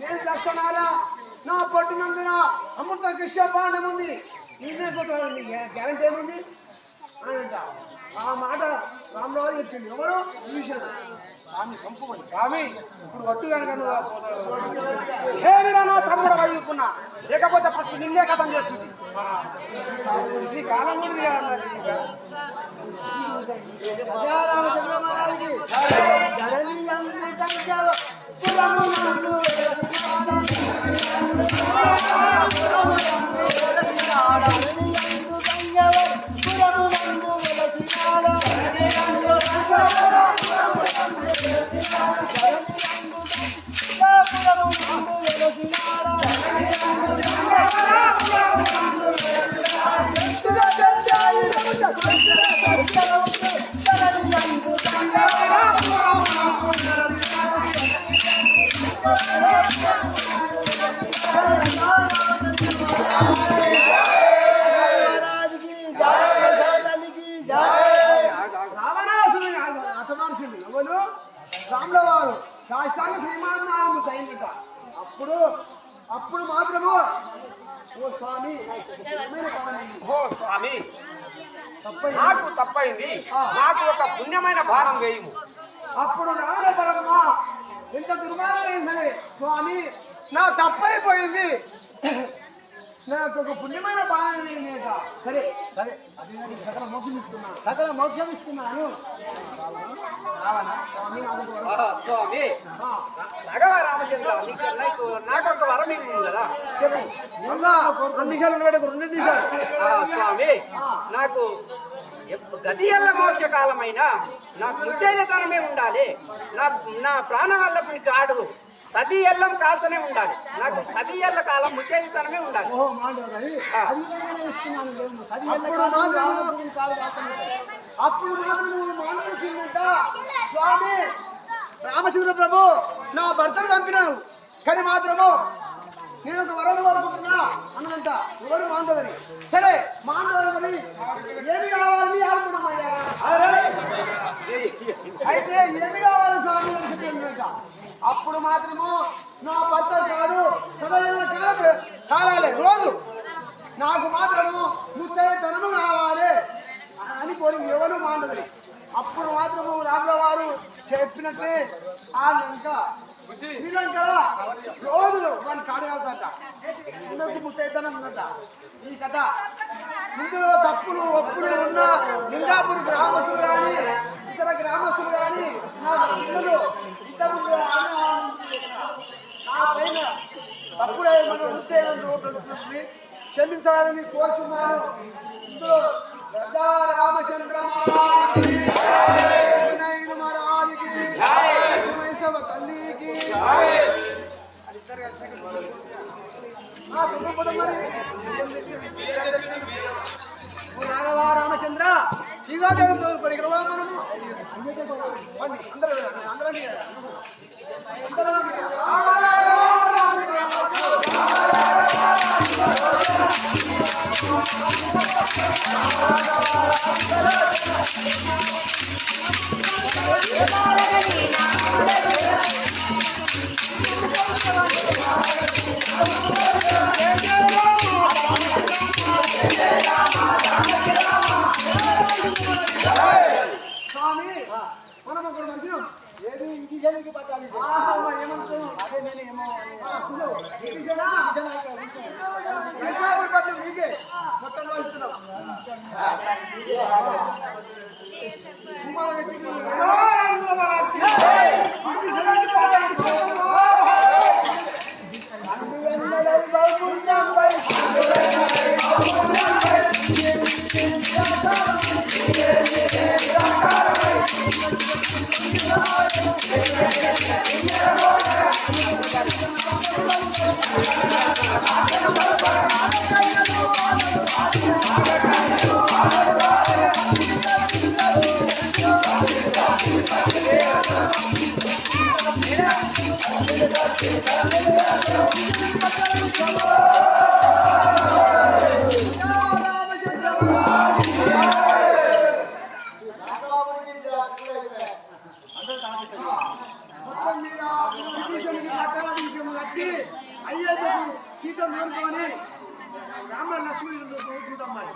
నేను దర్శనాల నా పట్టినందున అమృత కృష్ణ పాండం ఉంది. నేనే పోతాను గ్యారంటీ ఏముంది? అని అంట. ఆ మాట రామరావు చెప్పింది. ఎవరు? స్వామి సంపమని స్వామి ఇప్పుడు ఒట్టు కనుక నువ్వు ఏమిరా నా తమ్ముడు వైపుకున్నా లేకపోతే ఫస్ట్ నిన్నే కథం చేస్తుంది. ఈ కాలం కూడా తీయాలన్నది ఇక. రాముల వారు శాస్త్రాంగ శ్రీమానారాయణ అప్పుడు అప్పుడు మాత్రము ఓ స్వామి. ఓ స్వామి నాకు తప్పైంది. నాకు ఒక పుణ్యమైన భారం వేయము. అప్పుడు రావణ పరమ ఎంత దుర్మార్గం సరే స్వామి నా తప్పైపోయింది. నాకు ఒక పుణ్యమైన లేక సరే సరే అది సకల మోక్షం ఇస్తున్నాను. సకల మోక్షం ఇస్తున్నాను. రావణ స్వామి నాకు ఒక వరం. ఆహా, స్వామి ఆ, నగవ రామచంద్ర నీకు నాకు నాకు ఒక వరం ఇవ్వు కదా చెప్పు ఇంకా రెండు నిమిషాలు ఉన్నాడు రెండు నిమిషాలు. ఆ, స్వామి నాకు గతి ఎల్ల మోక్ష కాలమైన నాకు ముత్తైదతనమే ఉండాలి. నా నా ప్రాణం వల్లప్పుడు కాడు సది ఎల్లం కాల్తనే ఉండాలి. నాకు సది ఎల్ల కాలం ముత్తైదతనమే ఉండాలి. అప్పుడు స్వామి రామచంద్ర ప్రభు నా భర్తను చంపినాను కానీ మాత్రము నేను ఒక వరం కోరుకుంటున్నా అన్నదంట. ఎవరు మాండదని సరే మాండవని ఏమి కావాలని ఆడుకున్నామయ్యా అయితే ఏమి కావాలి స్వామి అప్పుడు మాత్రము నా భర్త కాదు సదైన కాలం కాలాలే. రోజు నాకు మాత్రము ముత్తైతనము కావాలి అని కోరి ఎవరు మాండవని? అప్పుడు మాత్రము రాముల వారు చెప్పినట్టే ఆ ఇంకా శ్రీలంకలో రోజులు వాడిని కాడగలుగుతాట ముందుకు ముత్తైతనం ఉందంట ఈ కథ ఇందులో తప్పులు ఒప్పులు ఉన్న లింగాపూర్ గ్రామస్తులు కానీ ఇతర గ్రామస్తులు కానీ నా పిల్లలు ఇతరులు నా పైన తప్పుడే మనం ఉద్దేశం క్షమించాలని కోరుతున్నాను ఇందులో రామచంద్రమా రాఘవ రామచంద్ర సీతాదేవి తోలుకొని ఇక్కడ మనము? పండి, అందరూ అందరూ మనం అక్కడ మంచిగా ఏది ఇంటి జనానికి పట్టాలి అదే నేను ఏమో ఇంటి జనా వైశాఖుడి పట్టు మీకే మొత్తం వస్తున్నాం బ్రిటిషులకి పట్టాల సీత మేలుకొని రామ లక్ష్మి చూద్దాం మరి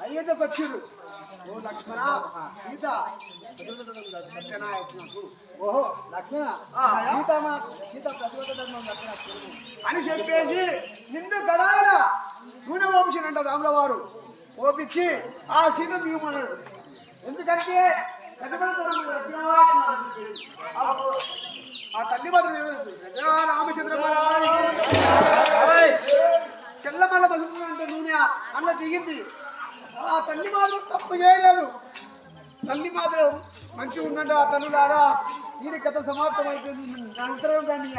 అయ్యతోకి వచ్చిర్రు ఓ లక్ష్మణ సీత. ఓహో లక్ష్మణ. సీత మా సీత అని చెప్పేసి నిన్ను గడాయన నూనె వంశనంట రాముల వారు ఓపించి ఆ సీత దిగుమన్నాడు ఎందుకంటే ఆ తల్లి మాత్రం ఏమైంది మళ్ళా చెల్లమల్ల బతుకుతుందంటే నూనె అన్న దిగింది ఆ తల్లి మాత్రం తప్పు చేయలేదు. తల్లి మాత్రం మంచిగా ఉందంటే ఆ తల్లులారా దీని కథ సమాప్తం అయిపోయింది అంతరం దాన్ని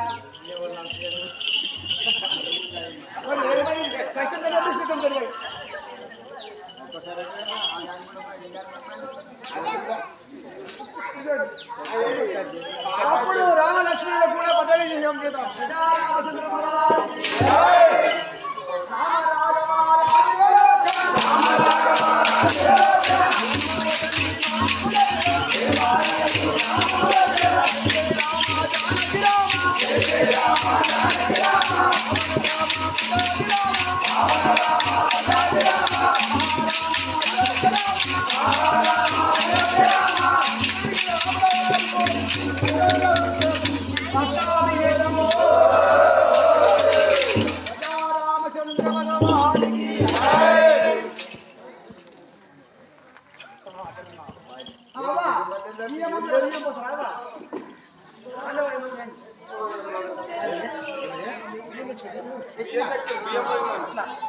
మరి ఏమైంది? కష్టం తెలియదు 咱不天早上起来吧，看了没？明天，明没没，来吧。